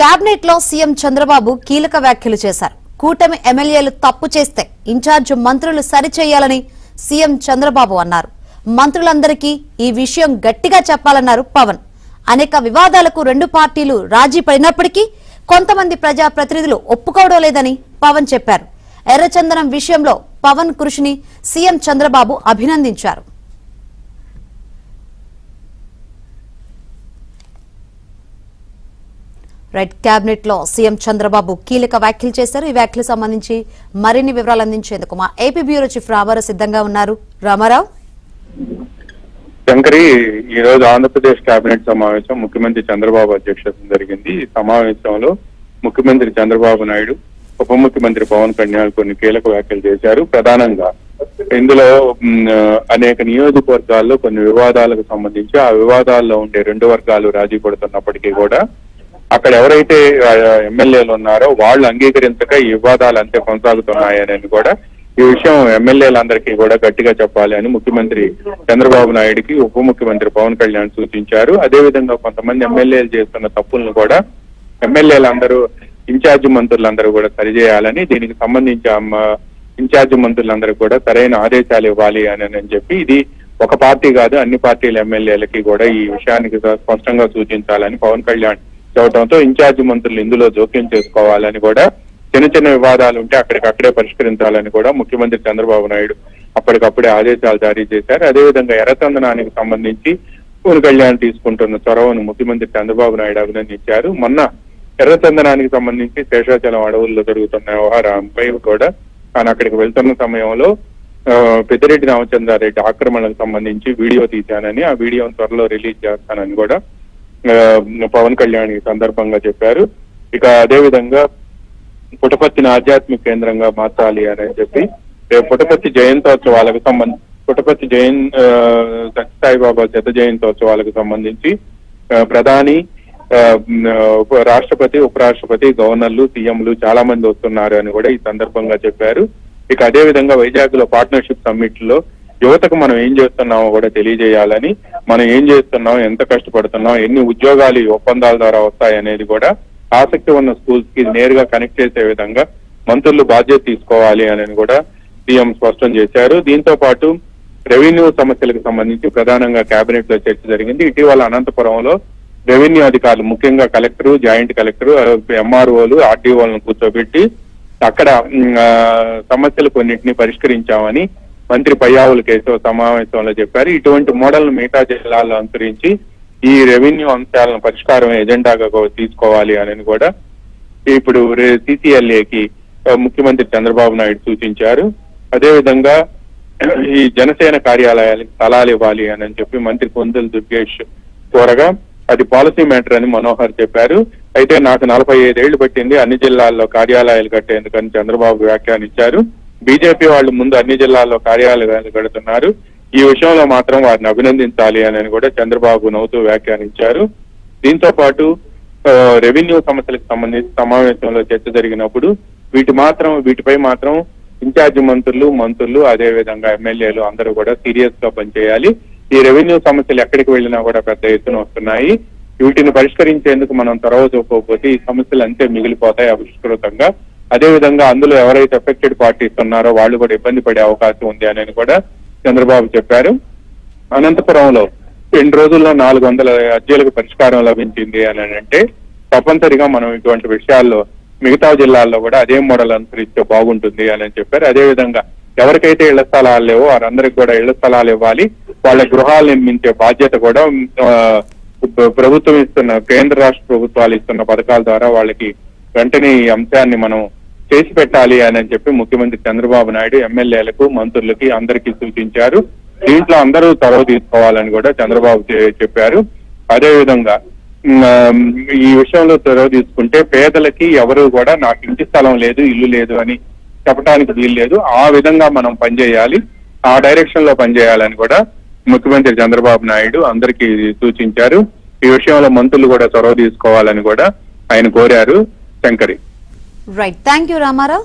కేబినెట్లో సీఎం చంద్రబాబు కీలక వ్యాఖ్యలు చేశారు. కూటమి ఎమ్మెల్యేలు తప్పు చేస్తే ఇన్ఛార్జ్ మంత్రులు సరిచేయాలని సీఎం చంద్రబాబు అన్నారు. మంత్రులందరికీ ఈ విషయం గట్టిగా చెప్పాలన్నారు పవన్. అనేక వివాదాలకు రెండు పార్టీలు రాజీ పడినప్పటికీ కొంతమంది ప్రజా ప్రతినిధులు ఒప్పుకోవడం లేదని పవన్ చెప్పారు. ఎర్రచందనం విషయంలో పవన్ కృషిని సీఎం చంద్రబాబు అభినందించారు. రైట్ కేబినెట్లో సీఎం చంద్రబాబు కీలక వ్యాఖ్యలు చేశారు. ఈ వ్యాఖ్యలు సంబంధించి మరిన్ని వివరాలు అందించేందుకు మా ఏపీ బ్యూరో చీఫ్ రామారావు సిద్ధంగా ఉన్నారు. రామారావు? శంకరి ఈ రోజు ఆంధ్రప్రదేశ్ కేబినెట్ సమావేశం ముఖ్యమంత్రి చంద్రబాబు అధ్యక్షత జరిగింది. ఈ సమావేశంలో ముఖ్యమంత్రి చంద్రబాబు నాయుడు ఉప ముఖ్యమంత్రి పవన్ కళ్యాణ్ కొన్ని కీలక వ్యాఖ్యలు చేశారు. ప్రధానంగా ఇందులో అనేక నియోజకవర్గాల్లో కొన్ని వివాదాలకు సంబంధించి ఆ వివాదాల్లో ఉండే రెండు వర్గాలు రాజీ పడుతున్నప్పటికీ కూడా అక్కడ ఎవరైతే ఎమ్మెల్యేలు ఉన్నారో వాళ్ళు అంగీకరించక ఈ వివాదాలు అంతే కొనసాగుతున్నాయని కూడా ఈ విషయం ఎమ్మెల్యేలందరికీ కూడా గట్టిగా చెప్పాలి అని ముఖ్యమంత్రి చంద్రబాబు నాయుడికి ఉప ముఖ్యమంత్రి పవన్ కళ్యాణ్ సూచించారు. అదేవిధంగా కొంతమంది ఎమ్మెల్యేలు చేస్తున్న తప్పులను కూడా ఎమ్మెల్యేలందరూ ఇన్ఛార్జ్ మంత్రులందరూ కూడా సరిచేయాలని దీనికి సంబంధించి ఇన్ఛార్జ్ మంత్రులందరూ కూడా సరైన ఆదేశాలు ఇవ్వాలి అని అని చెప్పి ఇది ఒక పార్టీ కాదు అన్ని పార్టీల ఎమ్మెల్యేలకి కూడా ఈ విషయానికి స్పష్టంగా సూచించాలని పవన్ కళ్యాణ్ చెప్పడంతో ఇన్ఛార్జ్ మంత్రులు ఇందులో జోక్యం చేసుకోవాలని కూడా చిన్న చిన్న వివాదాలు ఉంటే అక్కడికక్కడే పరిష్కరించాలని కూడా ముఖ్యమంత్రి చంద్రబాబు నాయుడు అప్పటికప్పుడే ఆదేశాలు జారీ చేశారు. అదేవిధంగా ఎర్రచందనానికి సంబంధించి పవన్ కళ్యాణ్ తీసుకుంటున్న చొరవను ముఖ్యమంత్రి చంద్రబాబు నాయుడు అభినందించారు. మొన్న ఎర్రచందనానికి సంబంధించి శేషాచలం అడవుల్లో జరుగుతున్న వ్యవహారంపై కూడా ఆయన అక్కడికి వెళ్తున్న సమయంలో ఆ, పెద్దిరెడ్డి రామచంద్రారెడ్డి ఆక్రమణకు సంబంధించి వీడియో తీశానని ఆ వీడియోను త్వరలో రిలీజ్ చేస్తానని కూడా పవన్ కళ్యాణ్ ఈ సందర్భంగా చెప్పారు. ఇక అదే విధంగా పుటపర్తిని ఆధ్యాత్మిక కేంద్రంగా మార్చాలి అని చెప్పి రేపు పుటపర్తి జయంతోత్సవాలకు సంబంధించి పుటపర్తి జయం ఆ, సత్యసాయిబాబా శత జయంతోత్సవాలకు సంబంధించి ప్రధాని ఆ, ఉప- రాష్ట్రపతి ఉపరాష్ట్రపతి గవర్నర్లు సీఎంలు చాలా మంది వస్తున్నారు అని కూడా ఈ సందర్భంగా చెప్పారు. ఇక అదే విధంగా వైజాగ్లో పార్ట్నర్షిప్ సమ్మిట్లో యువతకు మనం ఏం చేస్తున్నామో కూడా తెలియజేయాలని మనం ఏం చేస్తున్నాం ఎంత కష్టపడుతున్నాం ఎన్ని ఉద్యోగాలు ఈ ఒప్పందాల ద్వారా వస్తాయనేది కూడా ఆసక్తి ఉన్న స్కూల్స్కి నేరుగా కనెక్ట్ చేసే విధంగా మంత్రులు బాధ్యత తీసుకోవాలి అని కూడా సీఎం స్పష్టం చేశారు. దీంతో పాటు రెవెన్యూ సమస్యలకు సంబంధించి ప్రధానంగా కేబినెట్లో చర్చ జరిగింది. ఇటీవల అనంతపురంలో రెవెన్యూ అధికారులు ముఖ్యంగా కలెక్టర్ జాయింట్ కలెక్టర్ ఎంఆర్ఓలు ఆర్డీఓలను కూర్చోబెట్టి అక్కడ సమస్యలు కొన్నింటిని పరిష్కరించామని మంత్రి పయ్యావుల కేశవ సమావేశంలో చెప్పారు. ఇటువంటి మోడల్ మిగతా జిల్లాల్లో అనుసరించి ఈ రెవెన్యూ అంశాలను పరిష్కారం ఎజెండాగా తీసుకోవాలి అని కూడా ఇప్పుడు సిసిఎల్ఏకి ముఖ్యమంత్రి చంద్రబాబు నాయుడు సూచించారు. అదేవిధంగా ఈ జనసేన కార్యాలయాలకు స్థలాలు ఇవ్వాలి అని చెప్పి మంత్రి పొందుల దుర్గేష్ కోరగా అది పాలసీ మ్యాటర్ అని మనోహర్ చెప్పారు. అయితే నాకు నలభై ఐదేళ్ళు పట్టింది అన్ని జిల్లాల్లో కార్యాలయాలు కట్టేందుకని చంద్రబాబు వ్యాఖ్యానించారు. బీజేపీ వాళ్ళు ముందు అన్ని జిల్లాల్లో కార్యాలయాలు పెడుతున్నారు. ఈ విషయంలో మాత్రం వారిని అభినందించాలి అని కూడా చంద్రబాబు నవ్వుతూ వ్యాఖ్యానించారు. దీంతో పాటు రెవెన్యూ సమస్యలకు సంబంధించి సమావేశంలో చర్చ జరిగినప్పుడు వీటి మాత్రం వీటిపై మాత్రం ఇన్ఛార్జ్ మంత్రులు మంత్రులు అదే విధంగా ఎమ్మెల్యేలు అందరూ కూడా సీరియస్గా పనిచేయాలి. ఈ రెవెన్యూ సమస్యలు ఎక్కడికి వెళ్ళినా కూడా పెద్ద ఎత్తున వస్తున్నాయి. వీటిని పరిష్కరించేందుకు మనం త్వరవ చూపకపోతే ఈ సమస్యలు అంతే మిగిలిపోతాయి అవిష్కృతంగా. అదే విధంగా అందులో ఎవరైతే ఎఫెక్టెడ్ పార్టీస్ ఉన్నారో వాళ్ళు కూడా ఇబ్బంది పడే అవకాశం ఉంది అని కూడా చంద్రబాబు చెప్పారు. అనంతపురంలో రెండు రోజుల్లో నాలుగు వందల అర్జీలకు పరిష్కారం లభించింది అని అంటే తప్పనిసరిగా మనం ఇటువంటి విషయాల్లో మిగతా జిల్లాల్లో కూడా అదే మోడల్ అనుసరిస్తే బాగుంటుంది అని చెప్పారు. అదే విధంగా ఎవరికైతే ఇళ్ళ స్థలాలు లేవో వారందరికి కూడా ఇళ్ళ స్థలాలు ఇవ్వాలి. వాళ్ళ గృహాలు నిర్మించే బాధ్యత కూడా ప్రభుత్వం ఇస్తున్న కేంద్ర రాష్ట్ర ప్రభుత్వాలు ఇస్తున్న పథకాల ద్వారా వాళ్ళకి వెంటనే ఈ అంశాన్ని మనం చేసి పెట్టాలి అని చెప్పి ముఖ్యమంత్రి చంద్రబాబు నాయుడు ఎమ్మెల్యేలకు మంత్రులకి అందరికీ సూచించారు. దీంట్లో అందరూ చొరవ తీసుకోవాలని కూడా చంద్రబాబు చెప్పారు. అదే విధంగా ఈ విషయంలో చొరవ తీసుకుంటే పేదలకి ఎవరు కూడా నాకు ఇంటి స్థలం లేదు ఇల్లు లేదు అని చెప్పడానికి వీలు లేదు. ఆ విధంగా మనం పనిచేయాలి. ఆ డైరెక్షన్లో పనిచేయాలని కూడా ముఖ్యమంత్రి చంద్రబాబు నాయుడు అందరికీ సూచించారు. ఈ విషయంలో మంత్రులు కూడా చొరవ తీసుకోవాలని కూడా ఆయన కోరారు. Shankari. Right thank you Ramarao